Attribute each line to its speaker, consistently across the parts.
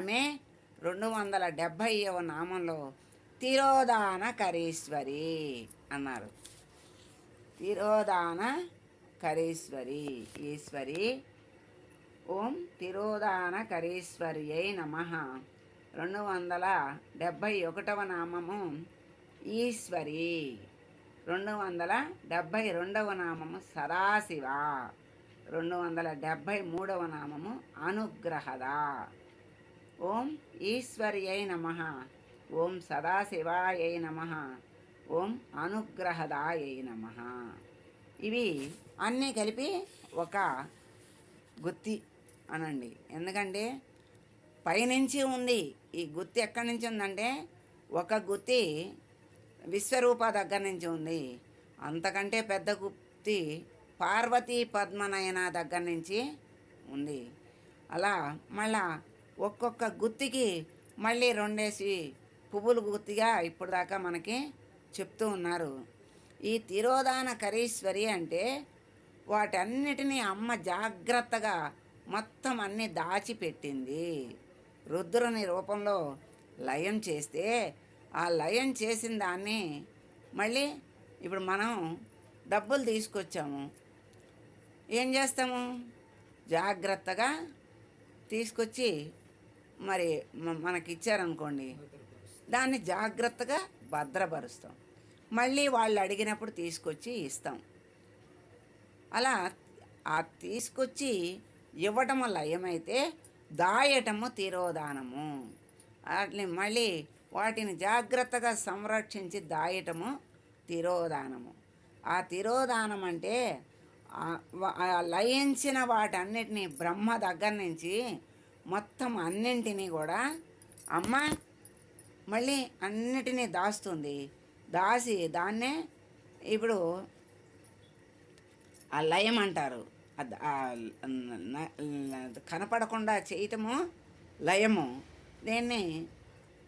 Speaker 1: ఆమె రెండు వందల డెబ్భైవ నామంలో తిరోదాన కరీశ్వరి అన్నారు. తిరోదాన కరీశ్వరి ఈశ్వరి. ఓం తిరోదాన కరీశ్వరి అయి నమ. రెండు వందల డెబ్భై ఒకటవ నామము ఈశ్వరి. రెండు వందల డెబ్భై రెండవ నామము సదాశివ. రెండు వందల డెబ్భై మూడవ నామము అనుగ్రహద. ఓం ఈశ్వర్యై నమ. ఓం సదాశివాయై నమ. ఓం అనుగ్రహదాయై నమ. ఇవి అన్నీ కలిపి ఒక గుత్తి అనండి. ఎందుకంటే పైనుంచి ఉంది. ఈ గుత్తి ఎక్కడి నుంచి ఉందంటే ఒక గుత్తి విశ్వరూప దగ్గర నుంచి ఉంది. అంతకంటే పెద్ద గుత్తి పార్వతీ పద్మనయన దగ్గర నుంచి ఉంది. అలా మళ్ళా ఒక్కొక్క గుత్తికి మళ్ళీ రెండేసి పువ్వులు గుత్తిగా ఇప్పుడు దాకా మనకి చెప్తూ ఉన్నారు. ఈ తిరోధాన కరీశ్వరి అంటే వాటన్నిటినీ అమ్మ జాగ్రత్తగా మొత్తం అన్ని దాచిపెట్టింది. రుద్రుని రూపంలో లయం చేస్తే ఆ లయం చేసిన దాన్ని మళ్ళీ ఇప్పుడు మనం డబ్బులు తీసుకొచ్చాము. ఏం చేస్తాము? జాగ్రత్తగా తీసుకొచ్చి మరి మనకి ఇచ్చారనుకోండి దాన్ని జాగ్రత్తగా భద్రపరుస్తాం. మళ్ళీ వాళ్ళు అడిగినప్పుడు తీసుకొచ్చి ఇస్తాం. అలా ఆ తీసుకొచ్చి ఇవ్వటము లయమైతే దాయటము తిరోదానము వాటిని మళ్ళీ వాటిని జాగ్రత్తగా సంరక్షించి దాయటము తిరోదానము ఆ తిరోదానం అంటే లయించిన వాటన్నిటిని బ్రహ్మ దగ్గర నుంచి మొత్తం అన్నింటినీ కూడా అమ్మ మళ్ళీ అన్నిటినీ దాస్తుంది. దాసి దాన్నే ఇప్పుడు ఆ లయం అంటారు. కనపడకుండా చేయటము లయము. దీన్ని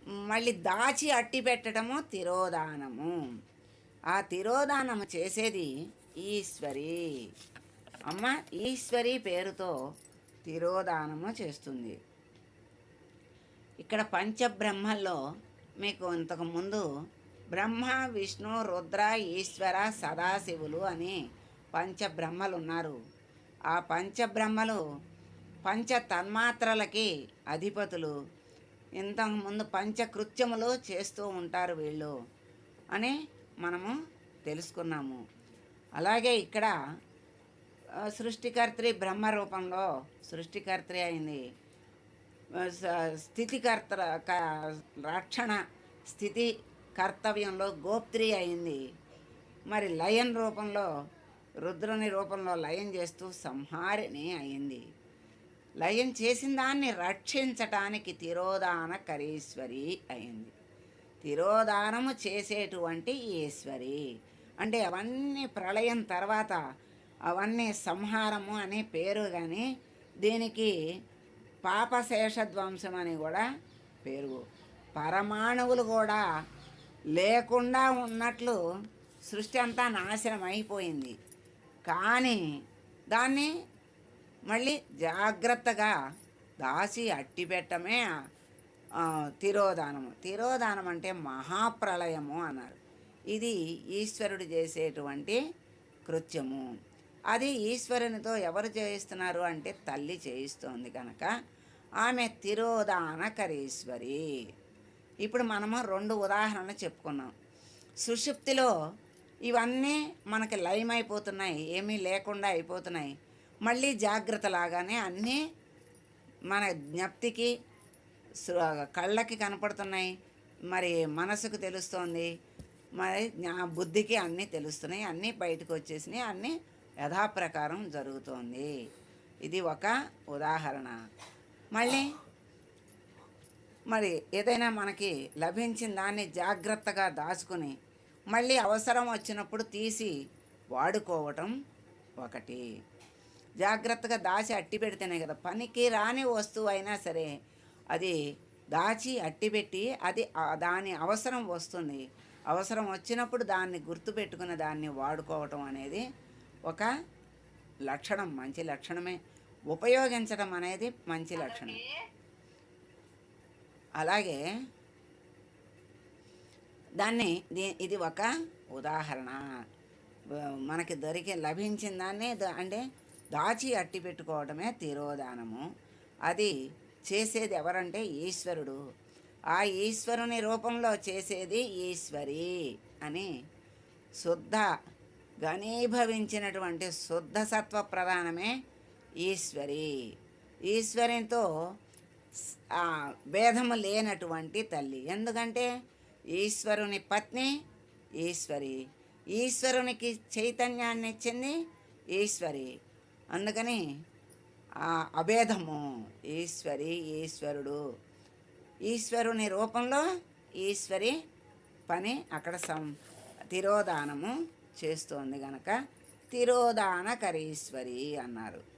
Speaker 1: మళ్ళీ దాచి అట్టి పెట్టడము తిరోదానము ఆ తిరోదానము చేసేది ఈశ్వరి. అమ్మ ఈశ్వరి పేరుతో తిరోదానము చేస్తుంది. ఇక్కడ పంచబ్రహ్మల్లో మీకు ఇంతకుముందు బ్రహ్మ విష్ణు రుద్ర ఈశ్వర సదాశివులు అని పంచబ్రహ్మలు ఉన్నారు ఆ పంచబ్రహ్మలు పంచ తన్మాత్రలకి అధిపతులు ఇంతకుముందు పంచకృత్యములు చేస్తూ ఉంటారు వీళ్ళు అని మనము తెలుసుకున్నాము. అలాగే ఇక్కడ సృష్టికర్త్రి బ్రహ్మ రూపంలో సృష్టికర్త్రి అయింది. స్థితికర్త క- రక్షణ స్థితి కర్తవ్యంలో గోప్త్రి అయింది. మరి లయన్ రూపంలో రుద్రుని రూపంలో లయం చేస్తూ సంహారిణి అయింది. లయం చేసిన దాన్ని రక్షించటానికి తిరోధాన కరీశ్వరి అయింది. తిరోధానము చేసేటువంటి ఈశ్వరి. అంటే అవన్నీ ప్రళయం తర్వాత అవన్నీ సంహారము అనే పేరు కానీ దీనికి పాపశేష ధ్వంసం అని కూడా పేరు పరమాణువులు కూడా లేకుండా ఉన్నట్లు సృష్టి అంతా నాశనం అయిపోయింది కానీ దాన్ని మళ్ళీ జాగ్రత్తగా దాచి అట్టి పెట్టమే తిరోధానము. తిరోధానం అంటే మహాప్రళయము అన్నారు. ఇది ఈశ్వరుడు చేసేటువంటి కృత్యము. అది ఈశ్వరునితో ఎవరు చేయిస్తున్నారు అంటే తల్లి చేయిస్తోంది కనుక ఆమె తిరోధానకరీశ్వరి. ఇప్పుడు మనము రెండు ఉదాహరణలు చెప్పుకున్నాం. సుషుప్తిలో ఇవన్నీ మనకి లయమైపోతున్నాయి ఏమీ లేకుండా అయిపోతున్నాయి. మళ్ళీ జాగ్రత్త లాగానే అన్నీ మన జ్ఞప్తికి కళ్ళకి కనపడుతున్నాయి. మరి మనసుకు తెలుస్తోంది. మరి జ్ఞా- బుద్ధికి అన్నీ తెలుస్తున్నాయి అన్నీ బయటకు వచ్చేసినాయి అన్నీ యథాప్రకారం జరుగుతోంది. ఇది ఒక ఉదాహరణ. మళ్ళీ మరి ఏదైనా మనకి లభించిన దాన్ని జాగ్రత్తగా దాచుకుని మళ్ళీ అవసరం వచ్చినప్పుడు తీసి వాడుకోవటం ఒకటి. జాగ్రత్తగా దాచి అట్టి పెడితేనే కదా పనికి రాని వస్తువు అయినా సరే అది దాచి అట్టిపెట్టి అది దాని అవసరం వస్తుంది. అవసరం వచ్చినప్పుడు దాన్ని గుర్తుపెట్టుకుని దాన్ని వాడుకోవటం అనేది ఒక లక్షణం మంచి లక్షణమే. ఉపయోగించడం అనేది మంచి లక్షణం. అలాగే దాన్ని దీ- ఇది ఒక ఉదాహరణ. మనకి దొరికి లభించిన దాన్ని అంటే దాచి అట్టి పెట్టుకోవడమే తిరోదానము అది చేసేది ఎవరంటే ఈశ్వరుడు. ఆ ఈశ్వరుని రూపంలో చేసేది ఈశ్వరి అని శుద్ధ ఘనీభవించినటువంటి శుద్ధ సత్వ ప్రధానమే ఈశ్వరి. ఈశ్వరితో ఆ భేదము లేనటువంటి తల్లి. ఎందుకంటే ఈశ్వరుని పత్ని ఈశ్వరి. ఈశ్వరునికి చైతన్యాన్ని ఇచ్చింది ఈశ్వరి. అందుకని ఆ అభేదము ఈశ్వరి ఈశ్వరుడు. ఈశ్వరుని రూపంలో ఈశ్వరి పని అక్కడ సం తిరోధానము చేస్తోంది గనక తిరోధానకరీశ్వరి అన్నారు.